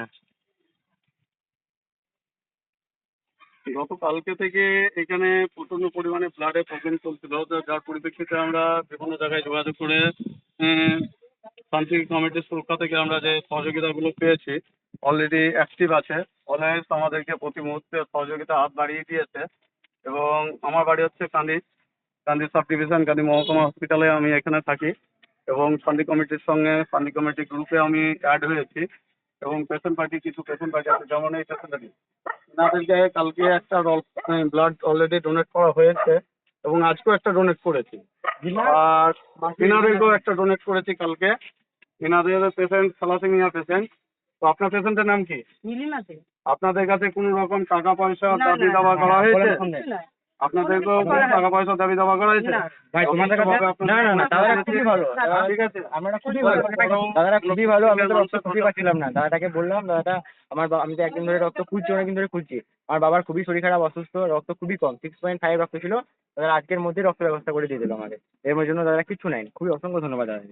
হ্যাঁ। গতকালকে থেকে এখানে প্রচণ্ড পরিমাণে ব্লাডের প্রবলেম চলছিল। যার পরিপ্রেক্ষিতে আমরা বিভিন্ন জায়গায় যোগাযোগ করে শান্তি কমিটির সুরক্ষা থেকে আমরা যে সহযোগিতাগুলো পেয়েছি অলরেডি অ্যাক্টিভ আছে। অলওয়েজ আমাদেরকে প্রতি মুহূর্তে সহযোগিতা হাত বাড়িয়ে দিয়েছে। এবং আমার বাড়ি হচ্ছে কান্দি কান্দি সাব ডিভিশন কান্দি মহকুমা হসপিটালে আমি এখানে থাকি। এবং শান্তি কমিটির সঙ্গে শান্তি কমিটি গ্রুপে আমি অ্যাড হয়েছি। এবং পেশেন্ট পার্টি কিছু পেশেন্ট পার্টি আছে যেমন এই পেশেন্ট পার্টি এনাদেরকে কালকে একটা ব্লাড অলরেডি ডোনেট করা হয়েছে এবং আজকেও একটা ডোনেট করেছি। আর এনাদেরকেও একটা ডোনেট করেছি কালকে। এনাদের পেশেন্ট থ্যালাসেমিয়া পেশেন্ট তো আপনার পেশেন্টের নাম কি? আপনাদের কাছে কোনো রকম টাকা পয়সা দাবি দাবা করা হয়েছে? না। আপনাদেরকেও কোনো কিছু করা টাকা পয়সা দাবি দাবা করা হয়েছে ভাই তোমাদের কাছে না না না দাদারা খুবই ভালো। ঠিক আছে আমরা খুবই ভালো দাদারা খুবই ভালো আমি তো রক্ত খুঁজে পাচ্ছিলাম না। দাদাটাকে বললাম দাদাটা আমার আমি তো একদিন ধরে রক্ত খুঁজছি অনেকদিন ধরে খুঁজছি। আমার বাবার খুবই শরীর খারাপ অসুস্থ রক্ত খুবই কম। সিক্স পয়েন্ট ফাইভ রক্ত ছিল। দাদা আজকের মধ্যে রক্ত ব্যবস্থা করে দিয়ে দিল আমাকে এর জন্য দাদা কিছু নাই খুবই অসংখ্য ধন্যবাদ দাদা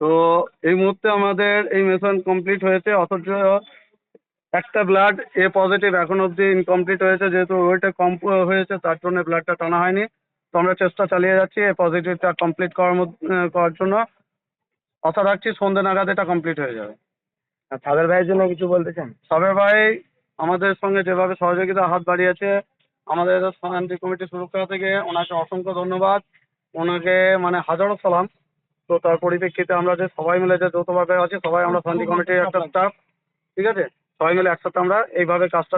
তো এই মুহূর্তে আমাদের এই মিশন কমপ্লিট হয়েছে। অথচ একটা ব্লাড এ পজিটিভ এখন অবধি ইনকমপ্লিট হয়েছে যেহেতু ওইটা কম হয়েছে তার জন্য ব্লাডটা টানা হয়নি। তো আমরা চেষ্টা চালিয়ে যাচ্ছি এই পজিটিভটা কমপ্লিট করার মধ্যে করার জন্য। আশা রাখছি সন্ধ্যে নাগাদ এটা কমপ্লিট হয়ে যাবে। সাদের ভাইয়ের জন্য কিছু বলতে চান? সাবের ভাই আমাদের সঙ্গে যেভাবে সহযোগিতা হাত বাড়িয়েছে আমাদের শান্তি কমিটি সুরক্ষা থেকে ওনাকে অসংখ্য ধন্যবাদ। ওনাকে মানে হাজারো সালাম। তো তার পরিপ্রেক্ষিতে আমরা যে সবাই মিলে যে যৌথভাবে আছি সবাই আমরা শান্তি কমিটির একটা স্টাফ ঠিক আছে? সবাই মিলে একসাথে আমরা এইভাবে কাজটা